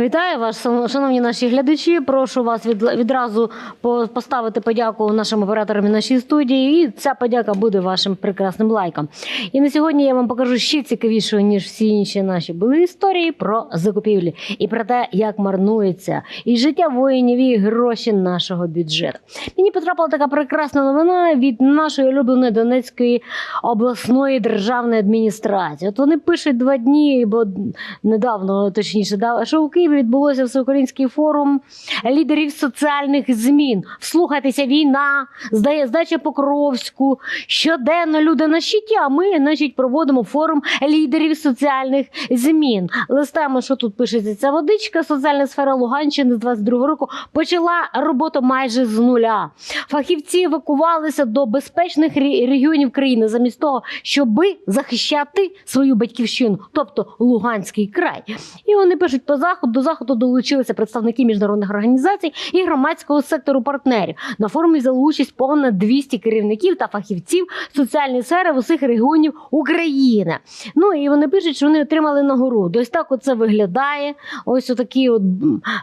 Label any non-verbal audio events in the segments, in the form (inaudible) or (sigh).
Вітаю вас, шановні наші глядачі. Прошу вас від, відразу поставити подяку нашим операторам і нашій студії. І ця подяка буде вашим прекрасним лайком. І на сьогодні я вам покажу ще цікавішого, ніж всі інші наші були історії про закупівлі і про те, як марнується і життя воїнів і гроші нашого бюджету. Мені потрапила така прекрасна новина від нашої улюбленої Донецької обласної державної адміністрації. От вони пишуть два дні, бо недавно, точніше, що у Києві відбулося всеукраїнський форум лідерів соціальних змін. Вслухайтеся, війна, здає здача Покровську. Щоденно люди на щиті, а ми, значить, проводимо форум лідерів соціальних змін. Листаємо, що тут пишеться ця водичка. Соціальна сфера Луганщини з 22 року почала роботу майже з нуля. Фахівці евакувалися до безпечних регіонів країни замість того, щоби захищати свою батьківщину, тобто Луганський край. І вони пишуть по заходу. До заходу долучилися представники міжнародних організацій і громадського сектору партнерів. На форумі взяли участь понад 200 керівників та фахівців соціальної сфери в усіх регіонів України. Ну і вони пишуть, що вони отримали нагороду. Ось так оце виглядає. Ось отакий от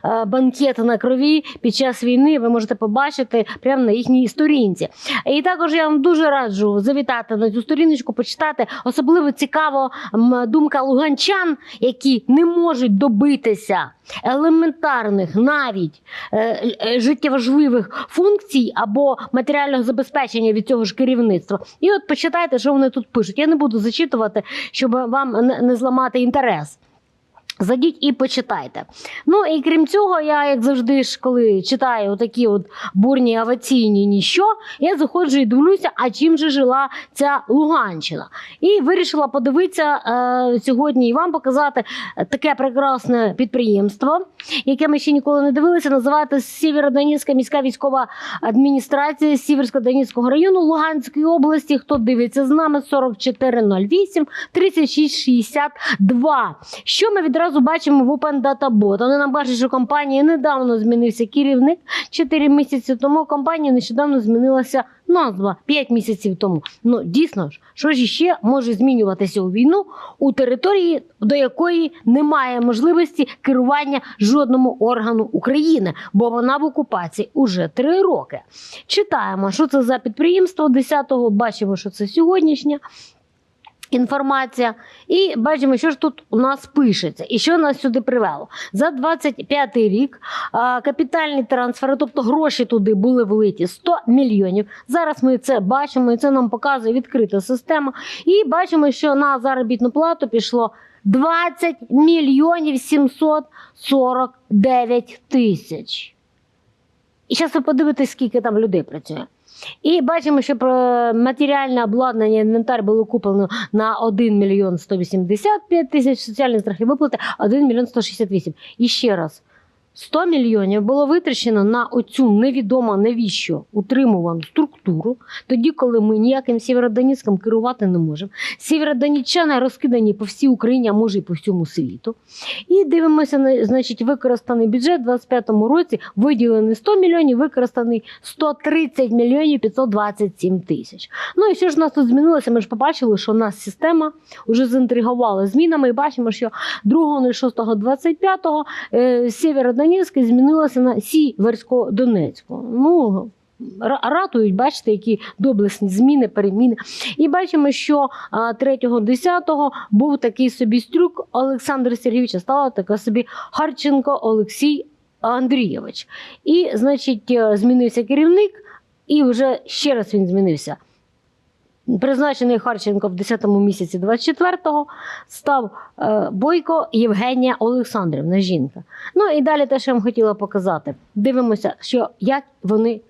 е, банкет на крові під час війни. Ви можете побачити прямо на їхній сторінці. І також я вам дуже раджу завітати на цю сторіночку, почитати. Особливо цікаво думка луганчан, які не можуть добитися елементарних навіть е, е, життєважливих функцій або матеріального забезпечення від цього ж керівництва. І от почитайте, що вони тут пишуть. Я не буду зачитувати, щоб вам не, не зламати інтерес. Зайдіть і почитайте. Ну і крім цього, я, як завжди, ж коли читаю такі от бурні аваційні ніщо, я заходжу і дивлюся, а чим же жила ця Луганщина. І вирішила подивитися е, сьогодні і вам показати таке прекрасне підприємство, яке ми ще ніколи не дивилися. Називається Сєвєродонецька міська військова адміністрація Сіверсько-Донецького району Луганської області. Хто дивиться з нами 4408 3662. Що ми відразу бачимо в Open Data Bot? Вони нам бачать, що компанії недавно змінився керівник 4 місяці тому. Компанія нещодавно змінилася назва 5 місяців тому. Ну дійсно ж, що ж ще може змінюватися у війну у території, до якої немає можливості керування жодному органу України, бо вона в окупації уже 3 роки. Читаємо, що це за підприємство 10-го, бачимо, що це сьогоднішнє. Інформація, і бачимо, що ж тут у нас пишеться, і що нас сюди привело. За 25 рік капітальні трансфери, тобто гроші туди були влиті 100 мільйонів. Зараз ми це бачимо, і це нам показує відкрита система. І бачимо, що на заробітну плату пішло 20 мільйонів 749 тисяч. І зараз ви подивитесь, скільки там людей працює. І бачимо, що про матеріальне обладнання інвентар було куплено на 1 мільйон 185 тисяч, соціальні страхи виплати 1 мільйон 168. І ще раз, 100 мільйонів було витрачено на оцю невідомо навіщо утримувану структуру, тоді, коли ми ніяким Сєвєродонецьком керувати не можемо. Сєвєродонеччани розкидані по всій Україні, а може і по всьому світу. І дивимося на значить, використаний бюджет у 2025 році виділений 100 мільйонів, використаний 130 мільйонів 527 тисяч. Ну і що ж у нас тут змінилося? Ми ж побачили, що у нас система вже заінтригувала змінами, і бачимо, що 2.06.25 е, Сєвєродонецьк змінилося на Сіверсько-Донецьку. Ну, ратують, бачите, які доблесні зміни, переміни. І бачимо, що а, 3.10 був такий собі стрюк Олександр Сергійович, стала така собі Харченко Олексій Андрійович. І, значить, е, змінився керівник, і вже ще раз він змінився. Призначений Харченко в 10-му місяці 24-го став е, Бойко Євгенія Олександрівна, жінка. Ну і далі те, що я вам хотіла показати. Дивимося, що як вони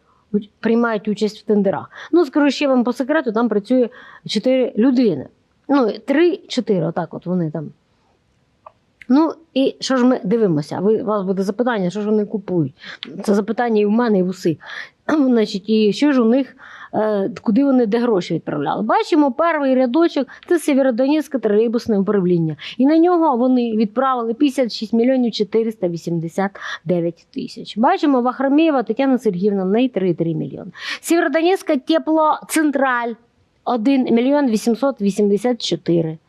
приймають участь в тендерах. Ну, скажу ще вам по секрету, там працює 4 людини. Ну, 3-4, отак от вони там. Ну, і що ж ми дивимося? Ви, у вас буде запитання, що ж вони купують? Це запитання і в мене, і в усіх. (clears throat) Значить, і що ж у них, куди вони де гроші відправляли? Бачимо, перший рядочок це Сєвєродонецьке тролейбусне управління. І на нього вони відправили 56 мільйонів 489 тисяч. Бачимо, Вахромєва Тетяна Сергіївна, в неї 3,3 мільйони. Сєвєродонецька теплоцентраль 1 мільйон 884 тисячі.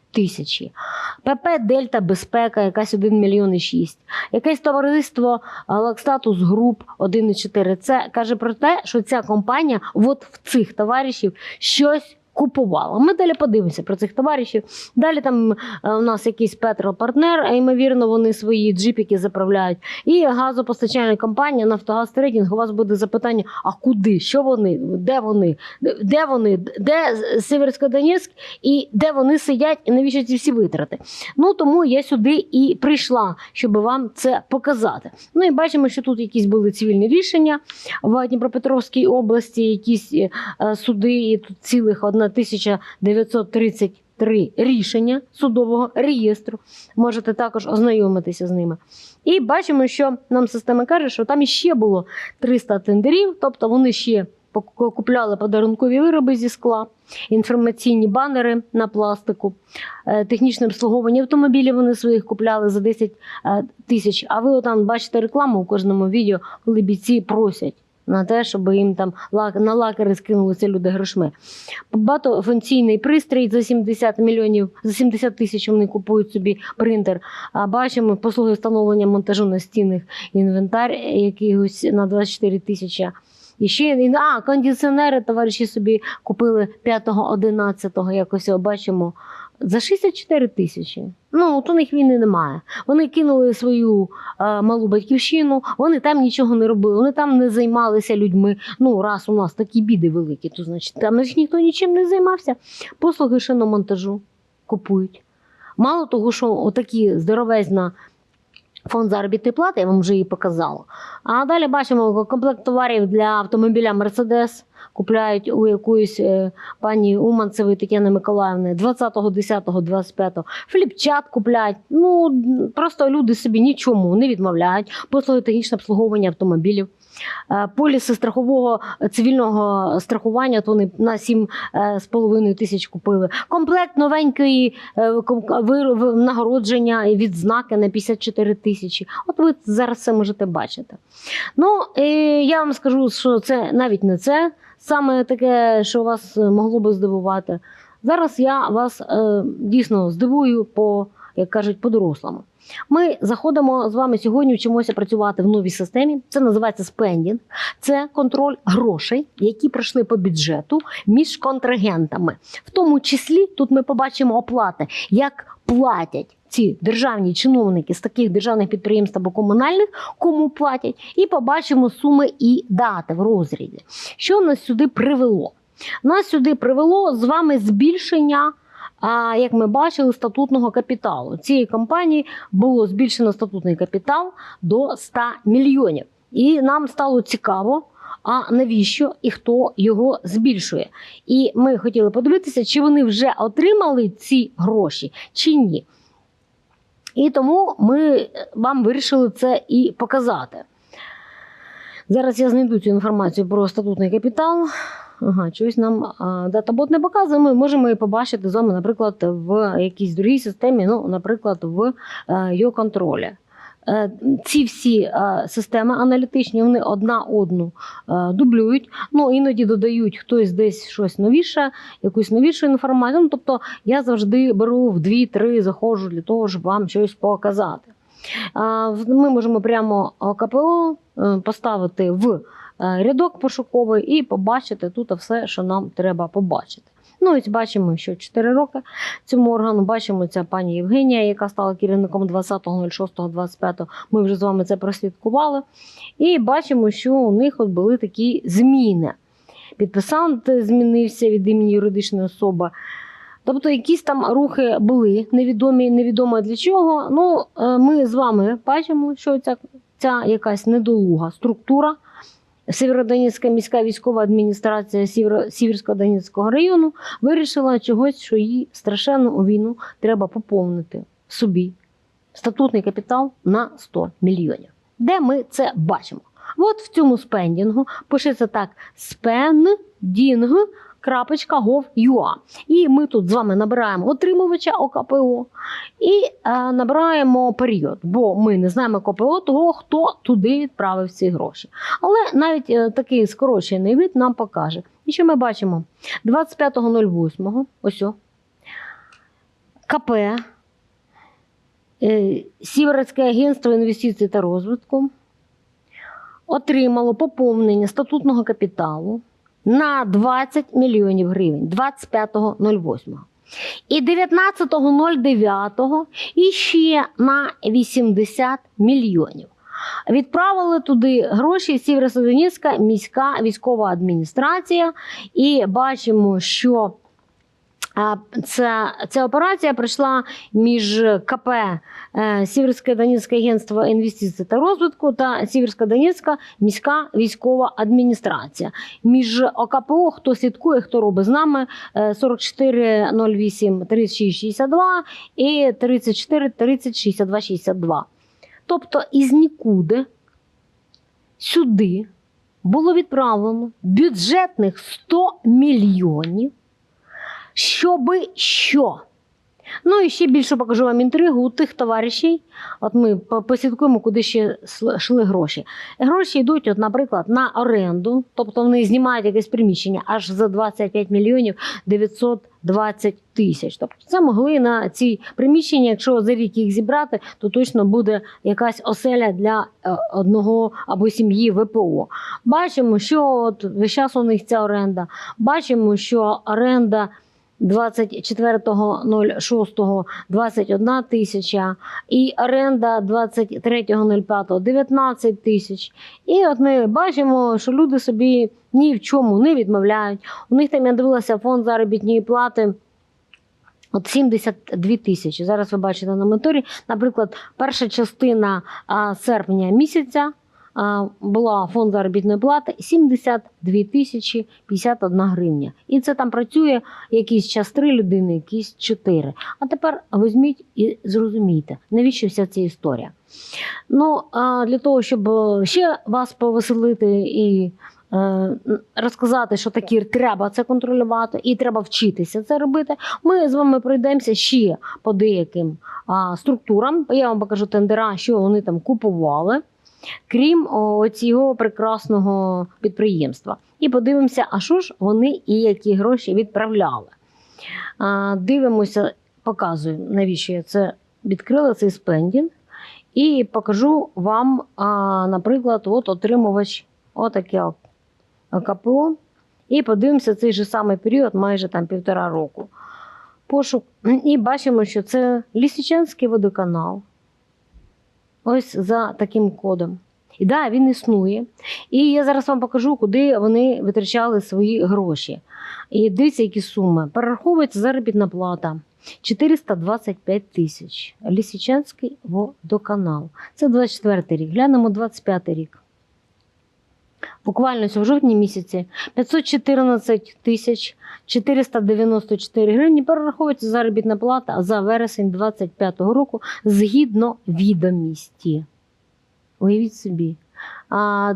ПП Дельта Безпека, якась 1 мільйон і 6. Якесь товариство Лакстатус Груп 1,4. Це каже про те, що ця компанія от в цих товаришів щось купувала. Ми далі подивимося про цих товаришів. Далі там е, у нас якийсь петропартнер, а ймовірно, вони свої джипіки заправляють. І газопостачальна компанія Нафтогаз Трейдинг. У вас буде запитання: а куди? Що вони? Де вони? Де вони? Де Северсько-Донецьк і де вони сидять, і навіщо ці всі витрати? Ну тому я сюди і прийшла, щоб вам це показати. Ну і бачимо, що тут якісь були цивільні рішення в Дніпропетровській області, якісь е, суди, і тут цілих 1933 рішення судового реєстру. Можете також ознайомитися з ними. І бачимо, що нам система каже, що там іще було 300 тендерів, тобто вони ще купляли подарункові вироби зі скла, інформаційні банери на пластику, е, технічне обслуговування автомобілів вони своїх купляли за 10 е, тисяч. А ви там бачите рекламу у кожному відео, коли бійці просять. На те, щоб їм там на лакери скинулися люди грошми. Багатофункційний пристрій за 70 мільйонів, за 70 тисяч вони купують собі принтер. А бачимо послуги встановлення монтажу настінних інвентар якихось на 24 тисячі. І ще а, кондиціонери товариші собі купили 5-11, якось бачимо. За 64 тисячі. Ну, от у них війни немає. Вони кинули свою е, малу батьківщину, вони там нічого не робили, вони там не займалися людьми. Ну, раз у нас такі біди великі, то значить там ж ніхто нічим не займався. Послуги шиномонтажу купують. Мало того, що отакі здоровезна фонд заробітної плати, я вам вже її показала. А далі бачимо комплект товарів для автомобіля Мерседес. Купляють у якоїсь е, пані Уманцевої Тетяни Миколаївни 20.10.25. Фліпчат купляють. Ну просто люди собі нічому не відмовляють. Послуги технічне обслуговування автомобілів. Е, Поліси страхового е, цивільного страхування то вони на 7,5 тисяч купили. Комплект новенької е, нагородження і відзнаки на 54 тисячі. От ви зараз це можете бачити. Ну, я вам скажу, що це навіть не це саме таке, що вас е, могло би здивувати. Зараз я вас е, дійсно здивую по, як кажуть, по-дорослому. Ми заходимо з вами сьогодні, вчимося працювати в новій системі. Це називається спендінг. Це контроль грошей, які пройшли по бюджету між контрагентами. В тому числі тут ми побачимо оплати, як платять ці державні чиновники з таких державних підприємств або комунальних, кому платять, і побачимо суми і дати в розрізі. Що нас сюди привело? Нас сюди привело з вами збільшення. А як ми бачили, статутного капіталу цієї компанії було збільшено статутний капітал до 100 мільйонів. І нам стало цікаво, а навіщо і хто його збільшує. І ми хотіли подивитися, чи вони вже отримали ці гроші, чи ні. І тому ми вам вирішили це і показати. Зараз я знайду цю інформацію про статутний капітал. Ага, чогось нам датабот не показує. Ми можемо її побачити з вами, наприклад, в якійсь другій системі, ну, наприклад, в е, його контролі. Е, Ці всі е, системи аналітичні, вони одна одну дублюють. Ну, іноді додають хтось десь щось новіше, якусь новішу інформацію. Ну, тобто я завжди беру в дві-три, заходжу для того, щоб вам щось показати. Ми можемо прямо КПО поставити в рядок пошуковий і побачити тут все, що нам треба побачити. Ну, ось бачимо, що 4 роки цьому органу. Бачимо ця пані Євгенія, яка стала керівником 20.06.25. Ми вже з вами це прослідкували. І бачимо, що у них от були такі зміни. Підписант змінився від імені юридичної особи. Тобто якісь там рухи були невідомі, невідомо для чого. Ну, е, ми з вами бачимо, що ця, ця якась недолуга структура. Сєвєродонецька міська військова адміністрація Сіверсько-Донецького району вирішила чогось, що їй страшенно у війну треба поповнити собі статутний капітал на 100 мільйонів. Де ми це бачимо? От в цьому спендінгу пишеться так: spending.gov.ua. І ми тут з вами набираємо отримувача ОКПО і е, набираємо період, бо ми не знаємо КПО того, хто туди відправив ці гроші. Але навіть е, такий скорочений вид нам покаже. І що ми бачимо? 25.08, ось о, КП, е, Сіверське агентство інвестицій та розвитку отримало поповнення статутного капіталу на 20 мільйонів гривень 25.08. І 19.09 ще на 80 мільйонів. Відправили туди гроші Сєвєродонецька міська військова адміністрація, і бачимо, що а, Ця, операція пройшла між КП е, Сіверське Донецьке агентство інвестицій та розвитку та Сіверська Донецька міська військова адміністрація. Між ОКПО, хто слідкує, хто робить з нами е, 4408 3662 і 34 30 62 62. Тобто із нікуди сюди було відправлено бюджетних 100 мільйонів щоби що. Ну і ще більше покажу вам інтригу у тих товаришів. От ми по- послідкуємо, куди ще йшли гроші. Гроші йдуть, от, наприклад, на оренду, тобто вони знімають якесь приміщення аж за 25 мільйонів 920 тисяч. Тобто це могли на ці приміщення, якщо за рік їх зібрати, то точно буде якась оселя для е, одного або сім'ї ВПО. Бачимо, що от весь час у них ця оренда. Бачимо, що оренда 24.06 21 тисяча і оренда 23.05 19 тисяч. І от ми бачимо, що люди собі ні в чому не відмовляють. У них там я дивилася фонд заробітної плати. От 72 тисячі. Зараз ви бачите на моніторі. Наприклад, перша частина серпня місяця була фонд заробітної плати 72 тисячі 51 гривня. І це там працює якийсь час три людини, якісь чотири. А тепер візьміть і зрозумійте, навіщо вся ця історія. Ну, а, для того, щоб е, ще вас повеселити і е, розказати, що такі треба це контролювати, і треба вчитися це робити. Ми з вами пройдемося ще по деяким структурам. Я вам покажу тендера, що вони там купували, крім цього прекрасного підприємства. І подивимося, а що ж вони і які гроші відправляли. Дивимося, показую, навіщо я це відкрила, цей спендінг. І покажу вам, наприклад, от отримувач отаке КПО. І подивимося цей же самий період, майже там півтора року. Пошук. І бачимо, що це Лісичанський водоканал. Ось за таким кодом. І да, він існує. І я зараз вам покажу, куди вони витрачали свої гроші. І дивіться, які суми. Перераховується заробітна плата 425 тисяч. Лісічанський водоканал. Це 24 рік. Глянемо 25 рік. Буквально в жовтні місяці 514 тисяч 494 гривні перераховується заробітна плата за вересень 25 року згідно відомісті. Уявіть собі. А,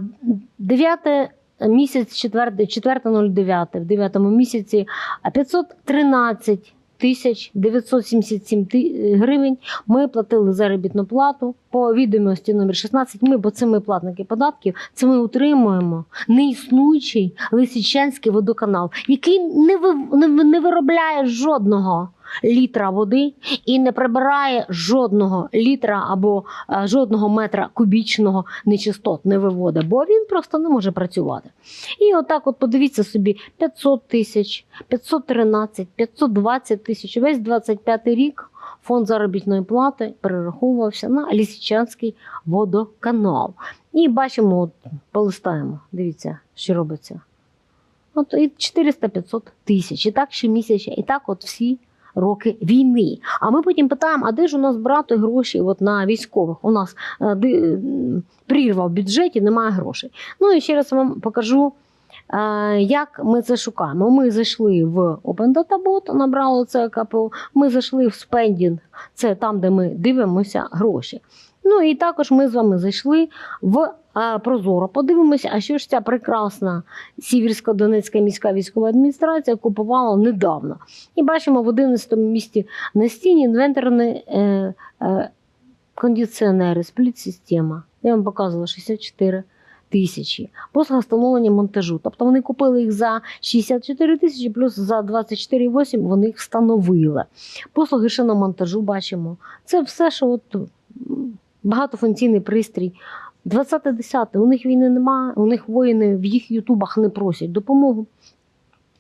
9 місяць 4, 4.09, в 9 місяці а 513 тисяч 977 ти- гривень ми платили заробітну плату по відомості номер 16. Ми, бо це ми платники податків, це ми утримуємо неіснуючий Лисичанський водоканал, який не виробляє жодного літра води і не прибирає жодного літра або е, жодного метра кубічного нечистот не виводить, бо він просто не може працювати. І отак, от подивіться собі, 500 тисяч, 513, 520 тисяч, весь 25 рік фонд заробітної плати перераховувався на Лісичанський водоканал. І бачимо, от, полистаємо, дивіться, що робиться. От і 400-500 тисяч, і так щомісяця, і так от всі роки війни. А ми потім питаємо, а де ж у нас брати гроші от на військових? У нас е, прірва в бюджеті, немає грошей. Ну і ще раз вам покажу, е, як ми це шукаємо. Ми зайшли в Open Data Bot, набрали це КПО, ми зайшли в Spending, це там, де ми дивимося гроші. Ну і також ми з вами зайшли в Прозоро. Подивимося, а що ж ця прекрасна Сіверсько-Донецька міська військова адміністрація купувала недавно. І бачимо в 11 місті на стіні інвенторні е, е, кондиціонери, спліт-система. Я вам показувала 64 тисячі. Послуга встановлення монтажу. Тобто вони купили їх за 64 тисячі, плюс за 24,8 вони їх встановили. Послуги шиномонтажу бачимо. Це все, що от багатофункційний пристрій. 20-10, у них війни немає, у них воїни в їх ютубах не просять допомогу.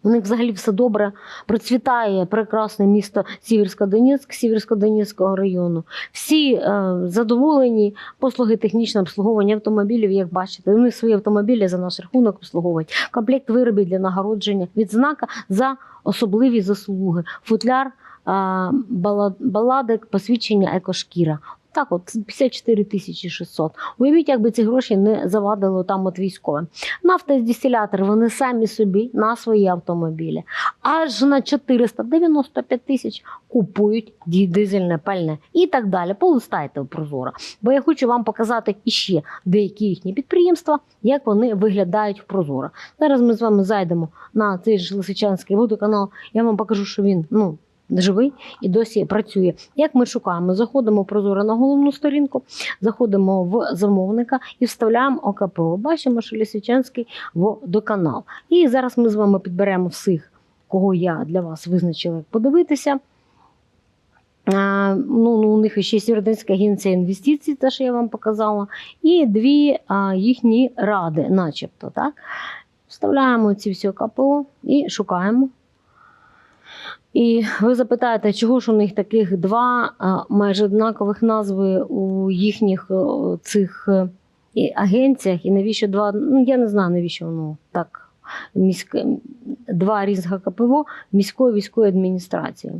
У них взагалі все добре. Процвітає прекрасне місто Сіверсько-Донецьк, Сіверсько-Донецького району. Всі е, задоволені, послуги технічного обслуговування автомобілів, як бачите. Вони свої автомобілі за наш рахунок обслуговують. Комплект виробів для нагородження, відзнака за особливі заслуги. Футляр, е, баладик, посвідчення екошкіра. Так, от 54 тисячі 600. Уявіть, якби ці гроші не завадило там от військовим. Нафтодистилятор вони самі собі на свої автомобілі. Аж на 495 тисяч купують дизельне пальне і так далі. Полистайте Прозоро. Бо я хочу вам показати іще деякі їхні підприємства, як вони виглядають в Прозоро. Зараз ми з вами зайдемо на цей ж Лисичанський водоканал. Я вам покажу, що він ну, живий і досі працює. Як ми шукаємо? Заходимо в Прозоро на головну сторінку, заходимо в замовника і вставляємо ОКПО. Бачимо, що Лисичанський водоканал. І зараз ми з вами підберемо всіх, кого я для вас визначила, як подивитися. А, ну, ну, у них ще Сєвєродонецька агенція інвестицій, те, що я вам показала, і дві а, їхні ради, начебто. Так? Вставляємо ці всі КПО і шукаємо. І ви запитаєте, чого ж у них таких два майже однакових назви у їхніх цих е, агенціях, і навіщо два? Ну, я не знаю, навіщо воно так. Міське, два різних КПО міської військової адміністрації.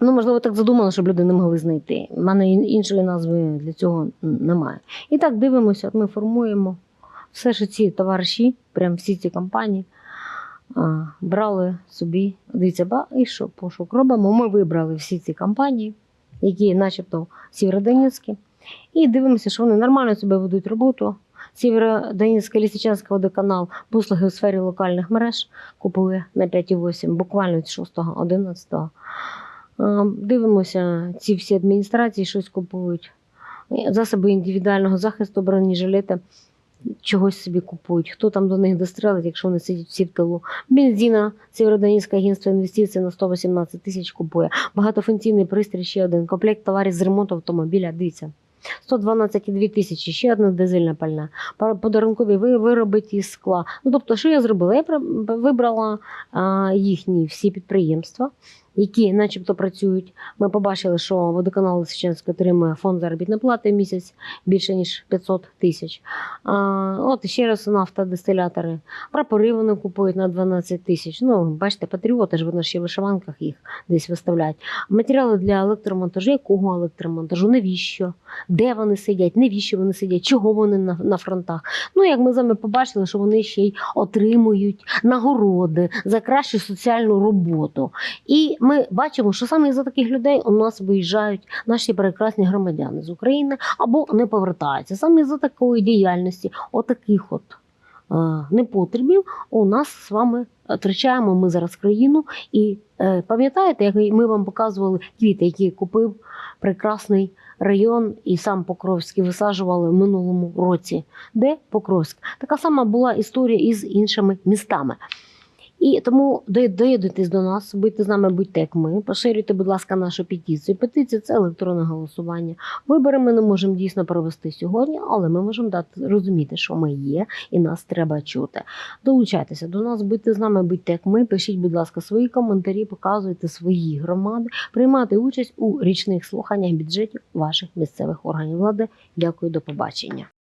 Ну, можливо, так задумано, щоб люди не могли знайти. У мене іншої назви для цього немає. І так дивимося, ми формуємо все, що ці товариші, прям всі ці компанії, брали собі. Дивіться, ба, і що пошук робимо. Ми вибрали всі ці компанії, які, начебто, сєвєродонецькі, і дивимося, що вони нормально себе ведуть роботу. Сєвєродонецький Лісичанський водоканал послуги у сфері локальних мереж купує на 5,8, буквально з 6-11. Е, Дивимося, ці всі адміністрації щось купують. Засоби індивідуального захисту, бронежилети чогось собі купують. Хто там до них дострелить, якщо вони сидять всі в тилу. Бензина, Сєвєродонецьке агентство інвестицій на 118 тисяч купує. Багатофункційний пристрій ще один. Комплект товарів з ремонту автомобіля. Дивіться. 112,2 тисячі, ще одна дизельна пальна, подарункові ви- вироби із скла. Ну, тобто, що я зробила? Я вибрала а, їхні всі підприємства, які начебто працюють. Ми побачили, що водоканал Лисичанськ отримує фонд заробітної плати в місяць більше ніж 500 тисяч. От ще раз нафтодистилятори. Прапори вони купують на 12 тисяч. Ну, бачите, патріоти ж вони ще в вишиванках їх десь виставляють. Матеріали для електромонтажу, якого електромонтажу, навіщо? Де вони сидять, навіщо вони сидять, чого вони на, на фронтах. Ну, як ми з вами побачили, що вони ще й отримують нагороди за кращу соціальну роботу. І ми бачимо, що саме за таких людей у нас виїжджають наші прекрасні громадяни з України або не повертаються. Саме за такої діяльності, отаких от е, непотребів, у нас з вами втрачаємо ми зараз країну. І е, пам'ятаєте, як ми вам показували квіти, які купив прекрасний район і сам Покровський висаджували в минулому році. Де Покровськ? Така сама була історія із іншими містами. І тому до- доєднуйтесь до нас, будьте з нами, будьте як ми. Поширюйте, будь ласка, нашу петицію. Петиція це електронне голосування. Вибори ми не можемо дійсно провести сьогодні, але ми можемо дати розуміти, що ми є, і нас треба чути. Долучайтеся до нас, будьте з нами, будьте як ми. Пишіть, будь ласка, свої коментарі, показуйте свої громади, приймати участь у річних слуханнях бюджетів ваших місцевих органів влади. Дякую, до побачення.